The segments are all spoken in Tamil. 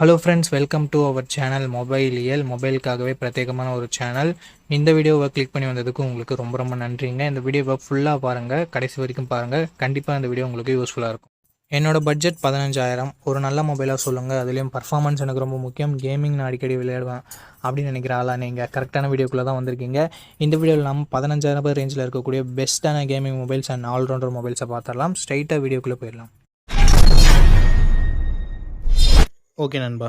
Hello friends welcome to our channel mobile இயல் மொபைலுக்காகவே பிரத்யேகமான ஒரு சேனல் இந்த வீடியோவை கிளிக் பண்ணி வந்ததுக்கு உங்களுக்கு ரொம்ப ரொம்ப நன்றிங்க. இந்த வீடியோவை ஃபுல்லாக பாருங்கள் கடைசி வரைக்கும் பாருங்கள் கண்டிப்பாக இந்த வீடியோ உங்களுக்கு யூஸ்ஃபுல்லாக இருக்கும். என்னோடய பட்ஜெட் பதினஞ்சாயிரம். ஒரு நல்ல மொபைலாக சொல்லுங்கள் அதுலேயும் பர்ஃபார்மன்ஸ் எனக்கு ரொம்ப முக்கியம். கேமிங் நான் அடிக்கடி விளையாடுவேன் அப்படின்னு நினைக்கிற ஆளா நீங்கள் கரெக்டான வீடியோக்குள்ளே தான் வந்திருக்கீங்க. இந்த வீடியோவில் நம்ம பதினஞ்சாயிரம் ரூபாய் ரேஞ்சில் இருக்கக்கூடிய பெஸ்ட்டான gaming mobiles and all rounder மொபைல்ஸை பார்த்துடலாம். ஸ்ட்ரைட்டாக வீடியோக்குள்ளே போயிடலாம். ஓகே நண்பா.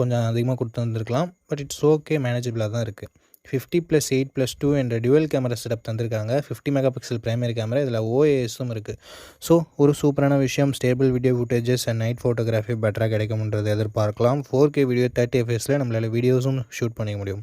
கொஞ்சம் அதிகமாக கொடுத்து வந்திருக்கலாம். பட் இட்ஸ் ஓகே மேனேஜபிளாக தான் இருக்குது fifty plus eight plus two என்ற டுவெல் கேமரா செட்டப் தந்திருக்காங்க. Fifty mega pixel primary camera இதில் ஓஏஎஸும் இருக்குது ஸோ ஒரு சூப்பரான விஷயம் stable video footages and night photography பெட்டராக கிடைக்கும்ன்றது எதிர்பார்க்கலாம். ஃபோர் கே வீடியோ தேர்ட்டி எஃப்எஸில் நம்மளால் வீடியோஸும் ஷூட் பண்ணிக்க முடியும்.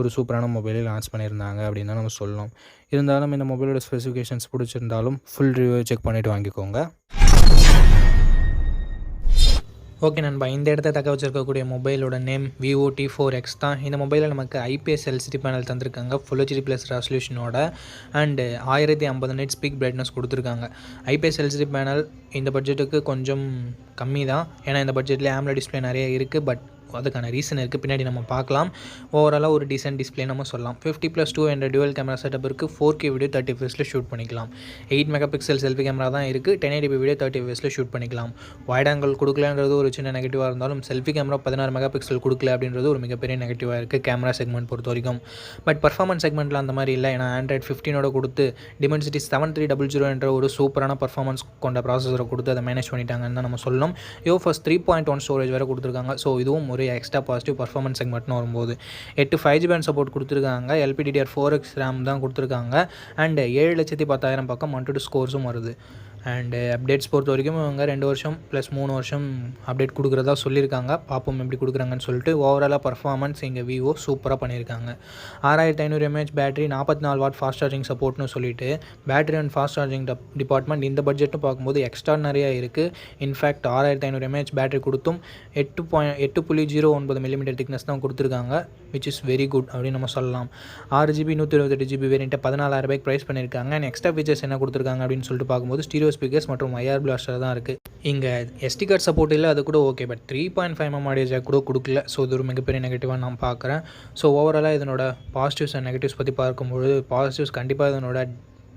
ஒரு சூப்பரான மொபைலே லான்ச் பண்ணியிருந்தாங்க அப்படின்னு தான் நம்ம சொல்லணும். இருந்தாலும் இந்த மொபைலோட ஸ்பெசிஃபிகேஷன்ஸ் பிடிச்சிருந்தாலும் ஃபுல் ரிவ்யூ செக் பண்ணிவிட்டு வாங்கிக்கோங்க. ஓகே நண்பா இந்த இடத்த தக்க வச்சிருக்கக்கூடிய மொபைலோட name Vivo T four X தான். இந்த மொபைலில் நமக்கு ஐபிஎஸ் எல்சிடி பேனல் தந்திருக்காங்க. ஃபுல் ஹெச்டி ப்ளஸ் ரெசல்யூஷனோட அண்டு ஆயிரத்தி ஐம்பது நைட் ஸ்பீக் பிரைட்னஸ் கொடுத்துருக்காங்க. ஐபிஎஸ் எல்சிடி பேனல் இந்த பட்ஜெட்டுக்கு கொஞ்சம் கம்மி தான் ஏன்னா இந்த பட்ஜெட்லேயே ஆம்ல டிஸ்பிளே நிறைய இருக்குது பட் அதுக்கான ரீசன் இருக்குது பின்னாடி நம்ம பார்க்கலாம். ஓவராலாக ஒரு டீசென்ட் டிஸ்பிளே நம்ம சொல்லலாம். ஃபிஃப்டி ப்ளஸ் டூ என்ற டுவல் கேமரா செட்டப் இருக்குது ஃபோர் கே வீடியோ தேர்ட்டி ஃபேஸில் ஷூட் பண்ணிக்கலாம். Eight mega pixel selfie camera தான் இருக்குது டென் எயிட்டி வீடியோ தேர்ட்டி ஃபேஸில் ஷூட் பண்ணிக்கலாம். வைட் ஆங்கிள் கொடுக்கலன்றது ஒரு சின்ன நெகட்டிவாக இருந்தாலும் செல்ஃபி கேமரா பதினாறு மெகா பிக்சல் கொடுக்கல அப்படின்றது ஒரு மிகப்பெரிய நெகட்டிவாக இருக்குது கேமரா செக்மெண்ட் பொறுத்த வரைக்கும். பட் பர்ஃபார்மன்ஸ் செக்மெண்ட்டில் அந்த மாதிரி இல்லை. ஏன்னா ஆண்ட்ராய்ட் ஃபிஃப்டீனோட கொடுத்து Dimensity seven three double zero என்ற ஒரு சூப்பரான பர்ஃபார்மன்ஸ் கொண்ட ப்ராசஸரை கொடுத்து அதை மேனேஜ் பண்ணிட்டாங்கன்னு தான் நம்ம சொல்லணும். UFS three point one storage வேறு கொடுத்துருக்காங்க. ஸோ இதுவும் ஒரு எக்ஸ்ட்ரா பாசிட்டிவ் பர்ஃபார்மன்ஸ் செக்மெண்ட்னு வரும்போது. எட்டு ஃபைவ் ஜி பேண்ட் சப்போர்ட் கொடுத்துருக்காங்க. எல்பிடிடிஆர் ஃபோர் எக்ஸ் ரேம் தான் கொடுத்துருக்காங்க. அண்ட் ஏழு லட்சத்தி பத்தாயிரம் பக்கம் ஒன் ஸ்கோர்ஸும் வருது. அண்டு அப்டேட்ஸ் uh, பொறுத்த வரைக்கும் இவங்க ரெண்டு வருஷம் ப்ளஸ் மூணு வருஷம் அப்டேட் கொடுக்குறதா சொல்லியிருக்காங்க. பார்ப்போம் எப்படி கொடுக்குறாங்கன்னு சொல்லிட்டு ஓவராலாக பர்ஃபார்மன்ஸ் இங்கே விவோ சூப்பராக பண்ணியிருக்காங்க. ஆறாயிரத்தி ஐநூறு எம்ஏஹெச் பேட்டரி நாற்பத்தி நாலு வாட் ஃபாஸ்ட் சார்ஜிங் சப்போர்ட்னு சொல்லிட்டு battery and fast charging department இந்த பட்ஜெட்டும் பார்க்கும்போது எக்ஸ்ட்ரா நிறையா இருக்குது இன்ஃபேக்ட் ஆறாயிரத்தி ஐநூறு எம்ஏஹெச் பேட்டரி கொடுத்தும் எட்டு பாயிண்ட் எட்டு புள்ளி ஜீரோ ஒன்பது மில்லிமீட்டர் திக்னஸ் தான் கொடுத்துருக்காங்க விச் இஸ் வெரி குட் அப்படின்னு நம்ம சொல்லலாம். ஆறு ஜிபி நூற்றி இருபத்தெட்டு ஜிபி வேரியண்ட்டை பதினாலாயிரம் ரூபாய்க்கு ப்ரைஸ் பண்ணியிருக்காங்க. அண்ட் எக்ஸ்ட்ரா ஃபீச்சர்ஸ் என்ன கொடுத்துருக்காங்க அப்படின்னு சொல்லிட்டு பார்க்கும்போது ஸ்டீரியோ ஸ்பீக்கர்ஸ் மற்றும் ஐஆர் பிளாஸ்டர் தான் இருக்குது இங்கே எஸ்டி கார்டு சப்போர்ட் இல்லை அது கூட okay but three point five M audio jack கூட கொடுக்கல. ஸோ இது ஒரு மிகப்பெரிய நெகட்டிவாக நான் பார்க்குறேன் ஸோ ஓவராலாக இதனோட பாசிட்டிவ்ஸ் அண்ட் நெகட்டிவ்ஸ் பற்றி பார்க்கும்போது பாசிட்டிவ்ஸ் கண்டிப்பாக இதனோட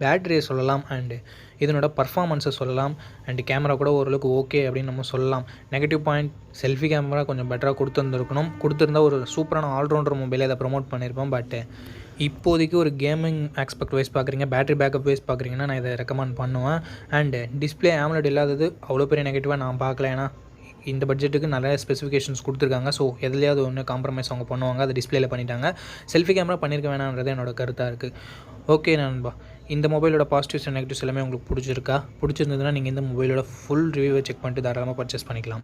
பேட்டரியை சொல்லலாம் அண்டு இதனோட பர்ஃபாமன்ஸை சொல்லலாம். அண்டு கேமரா கூட ஓரளவுக்கு ஓகே அப்படின்னு நம்ம சொல்லலாம். நெகட்டிவ் பாயிண்ட் செல்ஃபி கேமரா கொஞ்சம் பெட்டராக கொடுத்துருந்துருக்கணும். கொடுத்துருந்தா ஒரு சூப்பரான ஆல்ரவுண்டர் மொபைலை அதை ப்ரொமோட் பண்ணியிருப்போம். பட் இப்போதைக்கு ஒரு கேமிங் ஆஸ்பெக்ட் வைஸ் பார்க்குறீங்க பேட்டரி பேக்கப் வைஸ் பார்க்குறீங்கன்னா நான் இதை ரெக்கமெண்ட் பண்ணுவேன். அண்டு டிஸ்பிளே ஆம்லெட் இல்லாதது அவ்வளோ பெரிய நெகட்டிவாக நான் பார்க்கல. ஏன்னா இந்த பட்ஜெட்டுக்கு நிறைய ஸ்பெசிஃபிகேஷன்ஸ் கொடுத்துருக்காங்க. ஸோ எதுலையாவது ஒன்று காம்ப்ரமைஸ் அவங்க பண்ணுவாங்க. அதை டிஸ்பிளேல பண்ணிட்டாங்க. செல்ஃபி கேமரா பண்ணியிருக்க வேணான்றது என்னோட கருத்தாக இருக்குது ஓகே நண்பா. இந்த மொபைலோட பாசிட்டிவ்ஸ் அண்ட் நெகட்டிவ்ஸ் எல்லாமே உங்களுக்கு பிடிச்சிருக்கா? பிடிச்சிருந்ததுன்னா நீங்கள் இந்த மொபைலோட ஃபுல் ரிவ்யூவை செக் பண்ணிட்டு தாராளமாக பர்ச்சேஸ் பண்ணிக்கலாம்.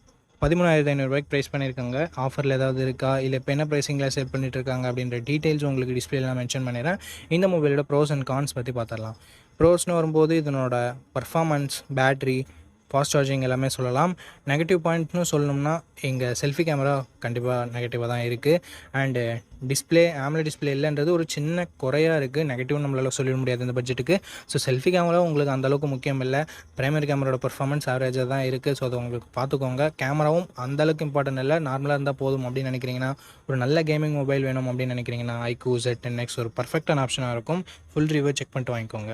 பதிமூணாயிரத்து ஐநூறுரூவாய்க்கு ப்ரைஸ் பண்ணியிருக்காங்க. ஆஃபரில் ஏதாவது இருக்கா? இல்லை இப்போ என்ன ப்ரைஸிங்கில் சேல் பண்ணிட்டு இருக்காங்க அப்படின்ற டீட்டெயில்ஸ் உங்களுக்கு டிஸ்பிளேல நான் மென்ஷன் பண்ணிடுறேன். இந்த மொபைலோட ப்ரோஸ் அண்ட் கான்ஸ் பற்றி பார்த்துடலாம் ப்ரோஸ்னு வரும்போது இதனோட பர்ஃபாமன்ஸ் பேட்ரி ஃபாஸ்ட் சார்ஜிங் எல்லாமே சொல்லலாம். நெகட்டிவ் பாயிண்ட்னு சொல்லணும்னா எங்கள் செல்ஃபி கேமரா கண்டிப்பாக நெகட்டிவாக தான் இருக்குது அண்டு டிஸ்பிளே ஆம்ல டிஸ்பிளே இல்லைன்றது ஒரு சின்ன குறையாக இருக்குது நெகட்டிவ் நம்மளால் சொல்லிட முடியாது இந்த பட்ஜெட்டுக்கு ஸோ செல்ஃபி கேமரா உங்களுக்கு அந்தளவுக்கு முக்கியம் இல்லை. பிரைமரி கேமராவோட பர்ஃபார்மன்ஸ் ஆவரேஜாக தான் இருக்குது ஸோ அதை உங்களுக்கு பார்த்துக்கோங்க கேமராவும் அந்தளவுக்கு இம்பார்ட்டன்ட் இல்லை. நார்மலாக இருந்தால் போதும் அப்படின்னு நினைக்கிறீங்கன்னா ஒரு நல்ல கேமிங் மொபைல் வேணும் அப்படின்னு நினைக்கிறீங்கன்னா ஐக்கூ செட் டென் எக்ஸ் ஒரு பர்ஃபெக்டான ஆப்ஷனாக இருக்கும். ஃபுல் ரிவ்யூ செக் பண்ணிட்டு வாங்கிக்கோங்க.